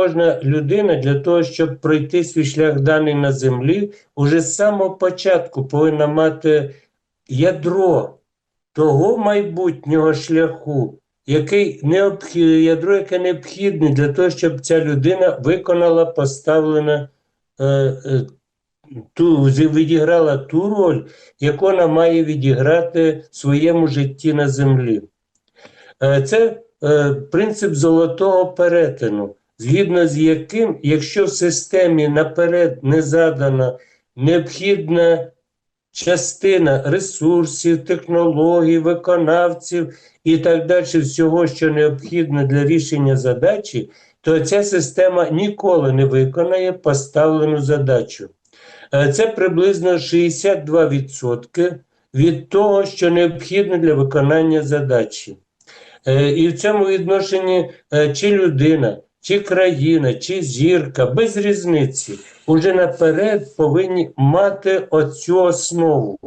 кожна людина для того, щоб пройти свій шлях даний на землі, уже з самого початку повинна мати ядро того майбутнього шляху, який необхід, ядро, яке необхідне для того, щоб ця людина виконала поставлене, е, е, ту, відіграла ту роль, яку вона має відіграти в своєму житті на землі. Е, Це е, принцип золотого перетину, згідно з яким, якщо в системі наперед не задана необхідна частина ресурсів, технологій, виконавців і так далі, всього, що необхідно для рішення задачі, то ця система ніколи не виконає поставлену задачу. Е, Це приблизно 62% від того, що необхідно для виконання задачі. Е, І в цьому відношенні е, чи людина, чи країна, чи зірка, без різниці, уже наперед повинні мати оцю основу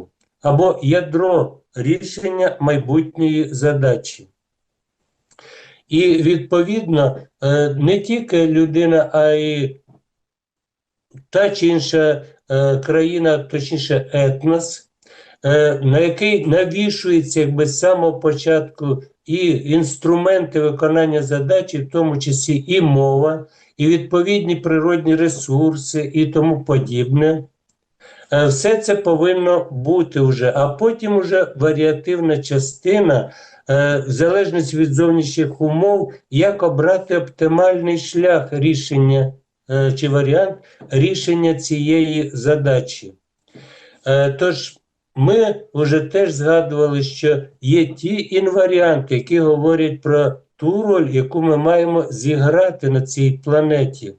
або ядро рішення майбутньої задачі. І відповідно е, не тільки людина, а й та чи інша е, країна, точніше етнос, на який навішується якби з самого початку і інструменти виконання задачі, в тому числі і мова, і відповідні природні ресурси, і тому подібне. Е, Все це повинно бути вже, а потім вже варіативна частина, е, в залежності від зовнішніх умов, як обрати оптимальний шлях рішення е, чи варіант рішення цієї задачі. Е, Тож ми вже теж згадували, що є ті інваріанти, які говорять про ту роль, яку ми маємо зіграти на цій планеті.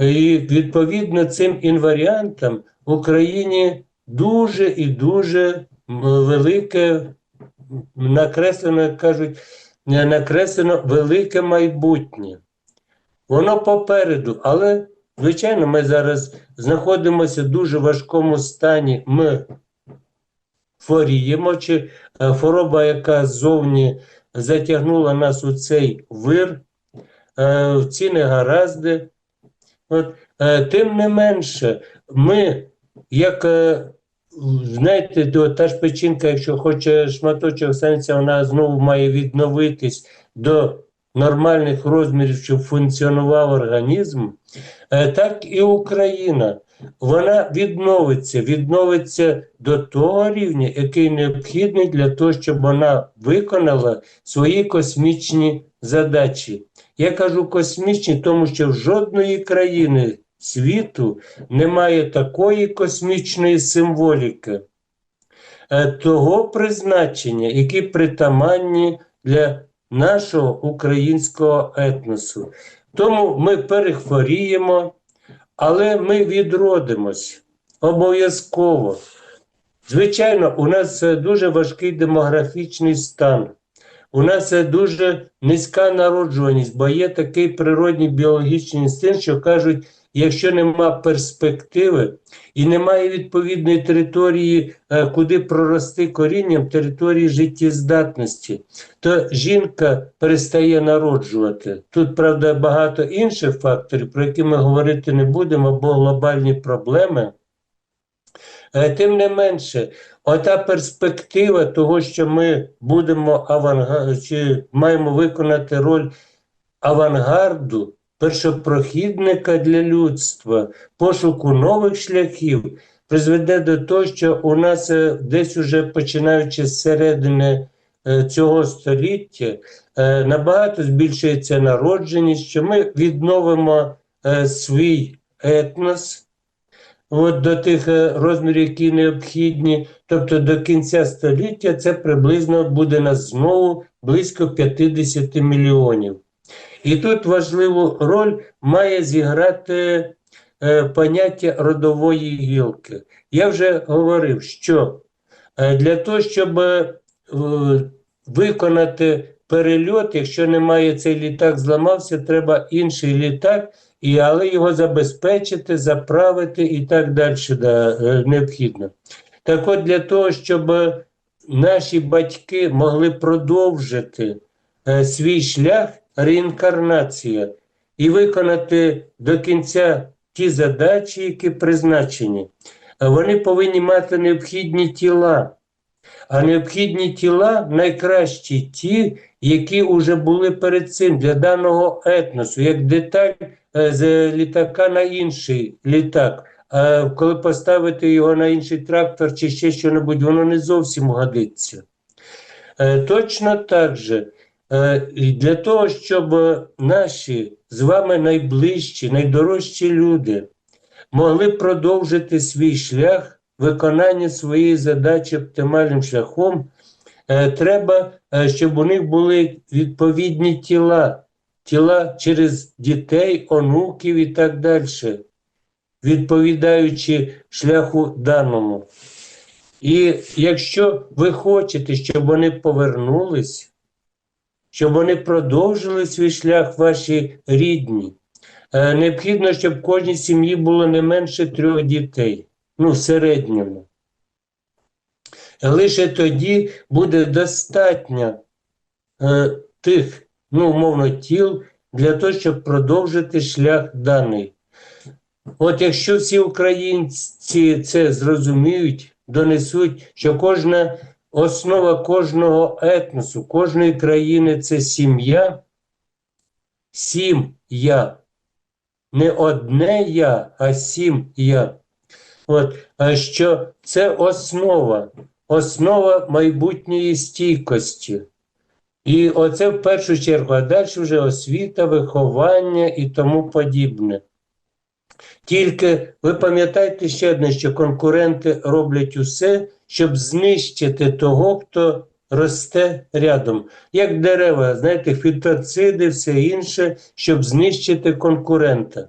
І відповідно цим інваріантам в Україні дуже і дуже велике накреслено, як кажуть, накреслено велике майбутнє. Воно попереду, але, звичайно, ми зараз знаходимося в дуже важкому стані. Ми хворіємо, чи е, хвороба, яка ззовні затягнула нас у цей вир, е, в ці негаразди. От, е, тим не менше, ми, як знаєте, та ж печінка, якщо хоче шматочок сенця, вона знову має відновитись до нормальних розмірів, щоб функціонував організм, е, так і Україна. Вона відновиться, відновиться до того рівня, який необхідний для того, щоб вона виконала свої космічні задачі. Я кажу космічні, тому що в жодної країни світу немає такої космічної символіки, е, того призначення, які притаманні для нашого українського етносу. Тому ми перехворіємо, але ми відродимось обов'язково. Звичайно, у нас е, дуже важкий демографічний стан. У нас е, дуже низька народжуваність, бо є такий природний біологічний інстинкт, що кажуть, якщо нема перспективи і немає відповідної території, е, куди прорости корінням території життєздатності, то жінка перестає народжувати. Тут, правда, багато інших факторів, про які ми говорити не будемо, бо глобальні проблеми. Е, Тим не менше, ота перспектива того, що ми будемо авангард, чи маємо виконати роль авангарду, першопрохідника для людства, пошуку нових шляхів, призведе до того, що у нас е, десь уже починаючи з середини е, цього століття, е, набагато збільшується народженість, що ми відновимо свій етнос от до тих розмірів, які необхідні. Тобто до кінця століття це приблизно буде нас знову близько 50 мільйонів. І тут важливу роль має зіграти е, поняття родової гілки. Я вже говорив, що е, для того, щоб е, виконати перельот, якщо немає цей літак, зламався, треба інший літак, але його забезпечити, заправити і так далі да, необхідно. Так от для того, щоб наші батьки могли продовжити свій шлях, реінкарнація. і виконати до кінця ті задачі, які призначені, вони повинні мати необхідні тіла. А необхідні тіла найкращі ті, які вже були перед цим для даного етносу, як деталь е, з літака на інший літак. А коли поставити його на інший трактор чи ще що-небудь, воно не зовсім годиться. Е, Точно так же, для того, щоб наші з вами найближчі, найдорожчі люди могли продовжити свій шлях виконання своєї задачі оптимальним шляхом, е, треба, е, щоб у них були відповідні тіла, тіла через дітей, онуків і так далі, відповідаючи шляху даному. І якщо ви хочете, щоб вони повернулись, щоб вони продовжили свій шлях ваші рідні, е, необхідно, щоб в кожній сім'ї було не менше трьох дітей, ну, в середньому. Лише тоді буде достатньо е, тих, ну, умовно, тіл для того, щоб продовжити шлях даний. От якщо всі українці це зрозуміють, донесуть, що кожна основа кожного етносу, кожної країни це сім'я, сім-я. Не одне я, а сім я. От, а що це основа, основа майбутньої стійкості. І оце в першу чергу, а далі вже освіта, виховання і тому подібне. Тільки ви пам'ятаєте ще одне, що конкуренти роблять усе, щоб знищити того, хто росте рядом. Як дерева, знаєте, фітоциди, все інше, щоб знищити конкурента.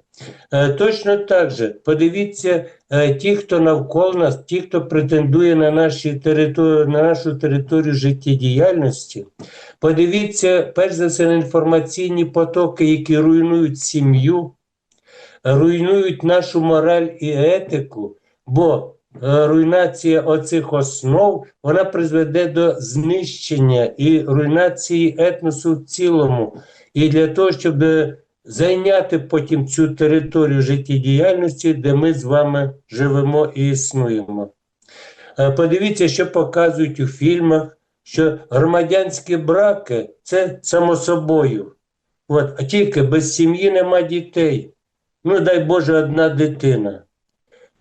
Е, точно так же, подивіться, е, ті, хто навколо нас, ті, хто претендує на, наші території, на нашу територію життєдіяльності, подивіться, перш за все, на інформаційні потоки, які руйнують сім'ю руйнують нашу мораль і етику, бо е, руйнація оцих основ вона призведе до знищення і руйнації етносу в цілому. І для того, щоб зайняти потім цю територію життєдіяльності, де ми з вами живемо і існуємо. Е, Подивіться, що показують у фільмах, що громадянські браки це само собою. От, а тільки без сім'ї нема дітей. Ну, дай Боже, одна дитина.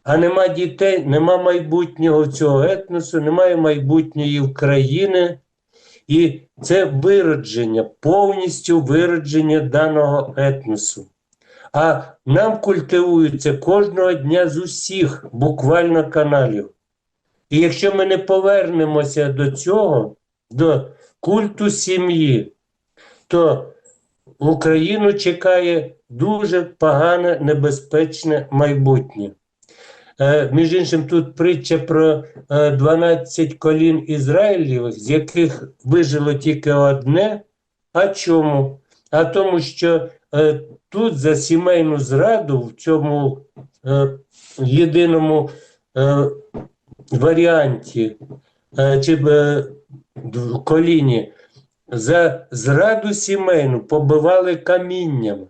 А нема дітей, нема майбутнього цього етносу, немає майбутньої України. І це виродження, повністю виродження даного етносу. А нам культивується кожного дня з усіх буквально каналів. І якщо ми не повернемося до цього, до культу сім'ї, то Україну чекає дуже погане, небезпечне майбутнє. Е, між іншим, тут притча про е, 12 колін Ізраїлівих, з яких вижило тільки одне. А чому? А тому, що е, тут за сімейну зраду в цьому е, єдиному е, варіанті е, чи е, д- коліні за зраду сімейну побивали камінням.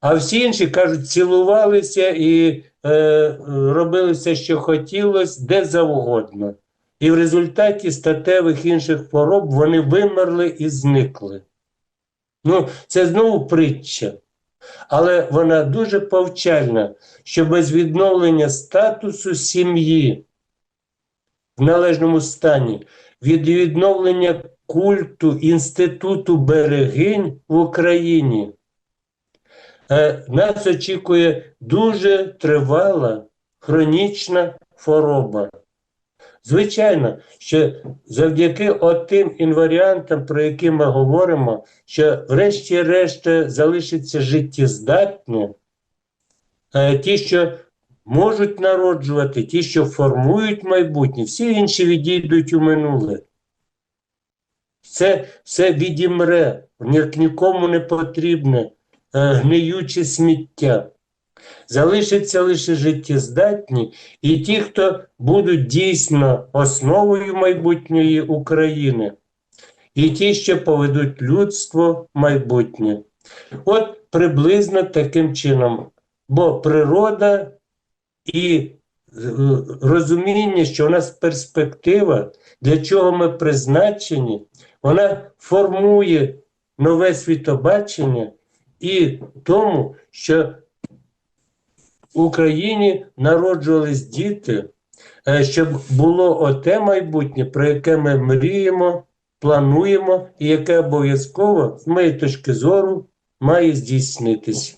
А всі інші кажуть, цілувалися і е, робили все, що хотілося, де завгодно. І в результаті статевих інших хвороб вони вимерли і зникли. Ну, це знову притча. Але вона дуже повчальна, що без відновлення статусу сім'ї в належному стані, від відновлення культу інституту берегинь в Україні. Е, Нас очікує дуже тривала хронічна хвороба. Звичайно, що завдяки отим інваріантам, про які ми говоримо, що врешті-решт залишиться життєздатне, е, ті, що можуть народжувати, ті, що формують майбутнє, всі інші відійдуть у минуле. Це все відімре, ні- нікому не потрібне е, гниюче сміття. Залишаться лише життєздатні і ті, хто будуть дійсно основою майбутньої України, і ті, що поведуть людство майбутнє. От приблизно таким чином. Бо природа і е, розуміння, що у нас перспектива, для чого ми призначені, вона формує нове світобачення і тому, що в Україні народжувались діти, е, щоб було оте майбутнє, про яке ми мріємо, плануємо, і яке обов'язково, з моєї точки зору, має здійснитися.